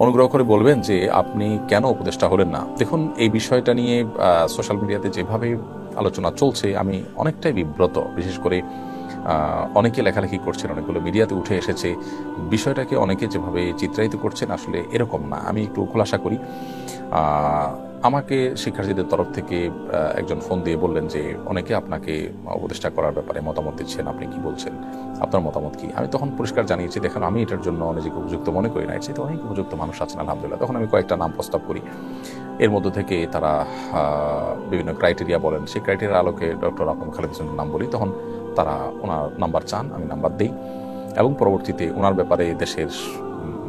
অনুগ্রহ করে বলবেন যে আপনি কেন উপদেষ্টা হলেন না? দেখুন, এই বিষয়টা নিয়ে সোশ্যাল মিডিয়াতে যেভাবে আলোচনা চলছে, আমি অনেকটাই বিব্রত। বিশেষ করে অনেকে লেখালেখি করছেন, অনেকগুলো মিডিয়াতে উঠে এসেছে। বিষয়টাকে অনেকে যেভাবে চিত্রায়িত করছেন, আসলে এরকম না। আমি একটু খোলাসা করি। আমাকে শিক্ষার্থীদের তরফ থেকে একজন ফোন দিয়ে বললেন যে, অনেকে আপনাকে উপদেষ্টা করার ব্যাপারে মতামত দিচ্ছেন। আপনি কি বলছেন? আপনার মতামত কি? আমি তখন পরিষ্কার জানিয়েছি, দেখেন, আমি এটার জন্য নিজেকে উপযুক্ত মনে করি না। চাইতে অনেক উপযুক্ত মানুষ আছেন, আলহামদুলিল্লাহ। তখন আমি কয়েকটা নাম প্রস্তাব করি। এর মধ্য থেকে তারা বিভিন্ন ক্রাইটেরিয়া বলেন। সেই ক্রাইটেরিয়ার আলোকে ডক্টর আপন খালেদ হোসেনের নাম বলি। তখন তারা ওনার নাম্বার চান, আমি নাম্বার দিই। এবং পরবর্তীতে ওনার ব্যাপারে দেশের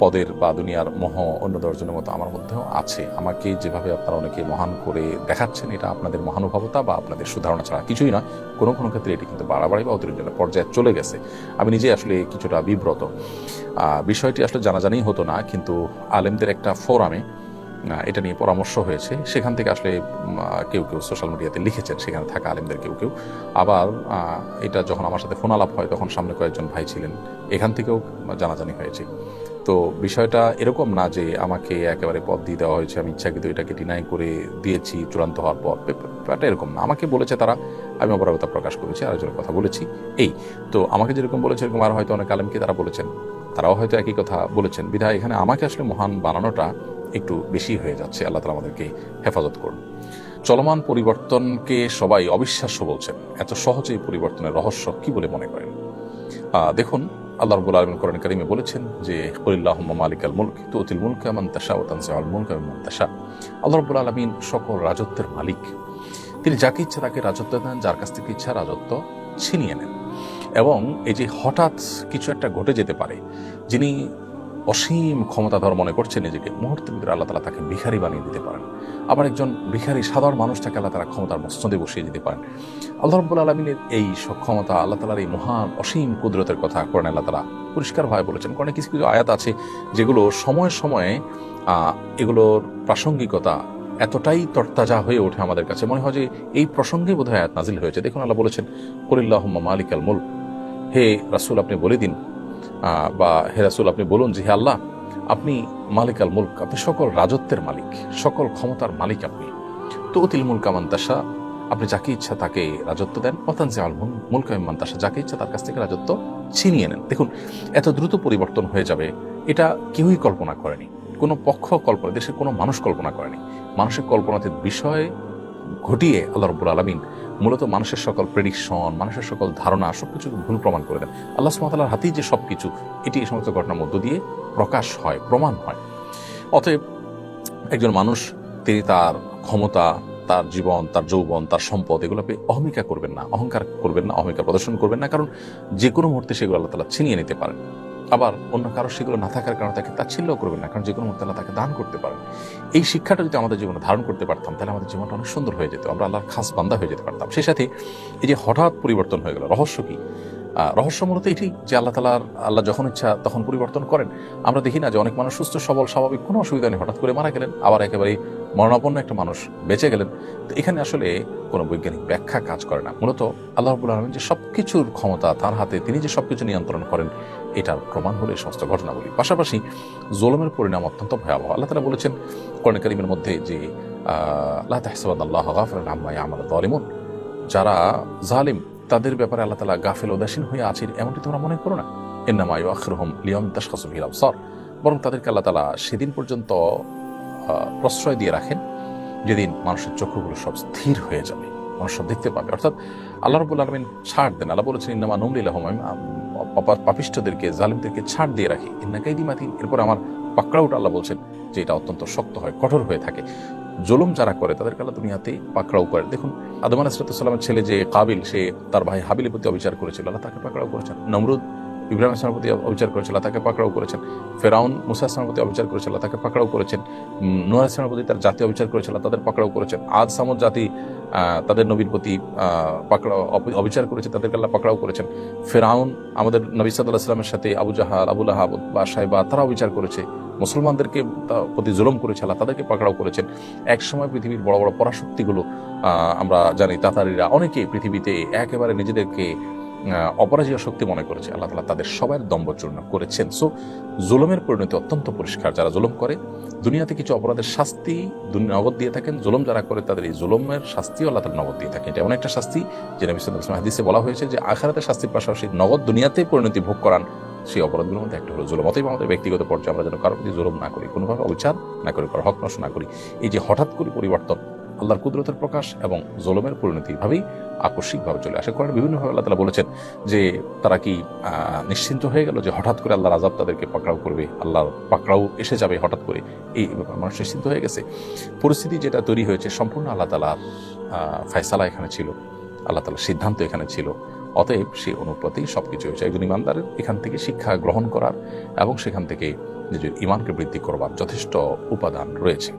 পদের বা দুনিয়ার মোহ অন্য দশজনের মতো আমার মধ্যেও আছে। আমাকে যেভাবে আপনারা অনেকে মহান করে দেখাচ্ছেন, এটা আপনাদের মহানুভবতা বা আপনাদের সুধারণা ছাড়া কিছুই নয়। কোনো কোনো ক্ষেত্রে এটি কিন্তু বাড়াবাড়ি বা অতিরঞ্জনের পর্যায়ে চলে গেছে। আমি নিজে আসলে কিছুটা বিব্রত। বিষয়টি আসলে জানাজানি হতো না, কিন্তু আলেমদের একটা ফোরামে এটা নিয়ে পরামর্শ হয়েছে। সেখান থেকে আসলে কেউ কেউ সোশ্যাল মিডিয়াতে লিখেছেন, সেখানে থাকা আলেমদের কেউ কেউ। আবার এটা যখন আমার সাথে ফোন আলাপ হয়, তখন সামনে কয়েকজন ভাই ছিলেন। এখান থেকেও জানাজানি হয়েছে। তো বিষয়টা এরকম না যে আমাকে একেবারে পদ দিয়ে দেওয়া হয়েছে, আমি ইচ্ছাকৃত এটাকে ডিনাই করে দিয়েছি চূড়ান্ত হওয়ার পর। ব্যাপারটা এরকম না। আমাকে বলেছে তারা, আমি অপরাগতা প্রকাশ করেছি, আরেকজনের কথা বলেছি। এই, তো আমাকে যেরকম বলেছে এরকম আর হয়তো অনেক আলেমকে তারা বলেছেন। তারাও হয়তো একই কথা বলেছেন। বিধায় এখানে আমাকে আসলে মহান বানানোটা একটু বেশি হয়ে যাচ্ছে। আল্লাহ তালা আমাদেরকে হেফাজত করুন। চলমান পরিবর্তনকে সবাই অবিশ্বাস্য বলছেন। এত সহজে এই পরিবর্তনের রহস্য কি বলে মনে করেন? দেখুন আল্লাহ রবুল আলমিন কোরআন করিমে বলেছেন যে হরিল্লাহ মালিক আল মুলক তুতিল মুলক মান তাশা ও তানসা আল মুলক মান তাশা আল্লাহ রবুল আলমিন সকল রাজত্বের মালিক। তিনি যাকে ইচ্ছা তাকে রাজত্ব দেন, যার কাছ থেকে ইচ্ছা রাজত্ব ছিনিয়ে নেন। এবং এই যে হঠাৎ কিছু একটা ঘটে যেতে পারে, যিনি অসীম ক্ষমতাধর মনে করছেন নিজেকে। মুহূর্তের ভিতরে আল্লাহ তালা তাকে ভিখারি বানিয়ে দিতে পারেন। আবার একজন ভিখারি সাধারণ মানুষটাকে আল্লাহ তালা ক্ষমতার মস্তদে বসিয়ে দিতে পারেন। আল্লাহ রব্বুল আলমিনের এই সক্ষমতা, আল্লাহ তালার এই মহান, অসীম কুদরতের কথা করেন আল্লাহ তালা। পরিষ্কারভাবে বলেছেন কারণ কিছু কিছু আয়াত আছে যেগুলো সময়ে সময়ে এগুলোর প্রাসঙ্গিকতা এতটাই তরতাজা হয়ে ওঠে আমাদের কাছে। মনে হয় যে এই প্রসঙ্গে বোধহয় আয়াত নাজিল হয়েছে। দেখুন আল্লাহ বলেছেন কলিল্লাহ মালিক। আল মুল হে রাসুল, আপনি বলে দিন বা হেরাসুল আপনি বলুন যে, হে আল্লাহ, আপনি মালিক আল মুলক, আপনি সকল রাজত্বের মালিক, সকল ক্ষমতার মালিক আপনি। তো অতিল মুল কামান্তাসা আপনি যাকে ইচ্ছা তাকে রাজত্ব দেন। অতানজে আল মুল কামান্তাসা যাকে ইচ্ছা তার কাছ থেকে রাজত্ব ছিনিয়ে নেন। দেখুন, এত দ্রুত পরিবর্তন হয়ে যাবে, এটা কেউই কল্পনা করেনি। কোনো পক্ষ কল্পনা, দেশের কোনো মানুষ কল্পনা করেনি। মানুষের কল্পনাতে বিষয় ঘটিয়ে আল্লাহ রব্বুল আলমিন মূলত মানুষের সকল প্রেডিকশন মানুষের সকল ধারণা সব সবকিছু ভুল প্রমাণ করে দেন। আল্লাহ সুমতালার হাতেই যে সব কিছু এটি এই সমস্ত ঘটনার মধ্য দিয়ে প্রকাশ হয়, প্রমাণ হয়। অতএব একজন মানুষ, তিনি তার ক্ষমতা, তার জীবন, তার যৌবন, তার সম্পদ, এগুলোকে অহমিকা করবেন না, অহংকার করবেন না, অহমিকা প্রদর্শন করবেন না, কারণ যে কোনো মুহূর্তে সেগুলো আল্লাহ তালা ছিনিয়ে নিতে পারেন। আবার অন্য কারও সেগুলো না থাকার কারণে তাকে তাচ্ছিল্য করবেন না, কারণ যে কোনো মুহূর্তে আল্লাহ তাকে দান করতে পারেন। এই শিক্ষাটা যদি আমাদের জীবনে ধারণ করতে পারতাম, তাহলে আমাদের জীবনটা অনেক সুন্দর হয়ে যেত। আমরা আল্লাহর খাস বান্দা হয়ে যেতে পারতাম। সেই সাথে এই যে হঠাৎ পরিবর্তন হয়ে গেল, রহস্য কি? রহস্য মূলত এটি যে আল্লাহ তালার আল্লাহ যখন ইচ্ছা তখন পরিবর্তন করেন। আমরা দেখি না যে অনেক মানুষ সুস্থ, সবল, স্বাভাবিক, কোনো অসুবিধা নেই। হঠাৎ করে মারা গেলেন, আবার একেবারে মরণাপন্ন একটা মানুষ বেঁচে গেলেন। তো এখানে আসলে কোনো বৈজ্ঞানিক ব্যাখ্যা কাজ করে না। মূলত আল্লাহ রবুল আলমিন যে সব কিছুর ক্ষমতা তার হাতে, তিনি যে সব কিছু নিয়ন্ত্রণ করেন, এটার প্রমাণ হলো এই সমস্ত ঘটনাগুলি পাশাপাশি জোলমের পরিণাম অত্যন্ত ভয়াবহ। আল্লাহ তালা বলেছেন কোরআন কারিমের মধ্যে যে আল্লাহ তাহসাবাদ আল্লাহ গাফরান আম্মা আমার দলিমুন যারা জালিম তাদের ব্যাপারে আল্লাহ তালা গাফেল উদাসীন হয়ে আছেন, এমনটি তোমরা মনে করো না? এন্নামা আখরহম লিয়ম তাসকাসুল আবসর। বরং তাদেরকে আল্লাহ তালা সেদিন পর্যন্ত প্রশ্রয় দিয়ে রাখেন, যেদিন মানুষের চক্ষুগুলো সব স্থির হয়ে যাবে, মানুষ সব দেখতে পাবে। অর্থাৎ আল্লাহ রবুল আলমিন ছাড় দেন। আল্লাহ বলেছেন, ইন্নামা নমলিল্লাহম আমি পাপা- পাপিষ্ঠদেরকে, জালিমদেরকে ছাড় দিয়ে রাখি। ইন্নাকাইদি মাতি এরপর আমার পাকড়াউট আল্লাহ বলছেন যে, এটা অত্যন্ত শক্ত হয়, কঠোর হয়ে থাকে। জুলুম যারা করে তাদেরকে আল্লাহ দুনিয়াতেই পাকড়াও করে। দেখুন আদম আলাহিসাল্লামের ছেলে যে কাবিল সে তার ভাই হাবিলের প্রতি অবিচার করেছিল। আল্লাহ তাকে পাকড়াও করেছেন। নমরুদ ইব্রাহিম ইসলামের প্রতি অবিচার করেছিল তাকে পাকড়াও করেছেন। ফেরাউন মুসা ইসলামের প্রতি অবিচার করেছিল তাকে পাকড়াও করেছেন। উম, নূহ ইসলামের প্রতি তার জাতি অবিচার করেছিল তাদের পাকড়াও করেছেন। আজ সামদ জাতি তাদের নবীর প্রতি পাকড়াও অবিচার করেছে। তাদেরকে আল্লাহ পাকড়াও করেছেন। ফেরাউন আমাদের নবী সাল্লাহ ইসলামের সাথে আবু জাহাল আবুল আহাব বা সাহেবা তারা অবিচার করেছে। মুসলমানদেরকে প্রতি জুলুম করেছে, আল্লাহ তাদেরকে পাকড়াও করেছেন। একসময় পৃথিবীর বড় বড় পরাশক্তিগুলো আমরা জানি তাতারিরা অনেকেই পৃথিবীতে একেবারে নিজেদেরকে অপরাজয় শক্তি মনে করেছে। আল্লাহ তালা তাদের সবার দম্বচূর্ণ করেছেন। সো জুলমের পরিণতি অত্যন্ত পরিষ্কার। যারা জুলুম করে, দুনিয়াতে কিছু অপরাধের শাস্তি নগদ দিয়ে থাকেন। জুলম যারা করে, তাদের এই জুলুমের শাস্তিও আল্লাহ তালা নগদ দিয়ে থাকেন। এটা এমন একটা শাস্তি যে নবী সাল্লাল্লাহু আলাইহি ওয়াসাল্লাম হাদিসে বলা হয়েছে যে, আখারাতের শাস্তির পাশাপাশি নগদ দুনিয়াতে পরিণতি ভোগ করান সেই অপরাধগুলোর মধ্যে একটা হলো জুলুম। অতএব আমাদের ব্যক্তিগত পর্যায়ে আমরা যেন কারও প্রতি জুলুম না করি, কোনোভাবে অবিচার না করি কারও হক নষ্ট না করি, এই যে হঠাৎ করে পরিবর্তন আল্লাহর কুদরতের প্রকাশ এবং জুলুমের পরিণতি ভাবেই আকস্মিকভাবে চলে আসে। কোরআন বিভিন্নভাবে আল্লাহ তালা বলেছেন যে তারা কি নিশ্চিন্ত হয়ে গেল যে হঠাৎ করে আল্লাহর আজাব তাদেরকে পাকড়াও করবে, আল্লাহর পাকড়াও এসে যাবে হঠাৎ করে? এই মানুষ নিশ্চিন্ত হয়ে গেছে। পরিস্থিতি যেটা তৈরি হয়েছে, সম্পূর্ণ আল্লাহ তালার ফয়সালা এখানে ছিল, আল্লাহ তালার সিদ্ধান্ত এখানে ছিল। অতএব সেই অনুপাতেই সবকিছু হয়েছে একজন ইমানদারের এখান থেকে শিক্ষা গ্রহণ করার এবং সেখান থেকে নিজের ইমানকে বৃদ্ধি করবার যথেষ্ট উপাদান রয়েছে।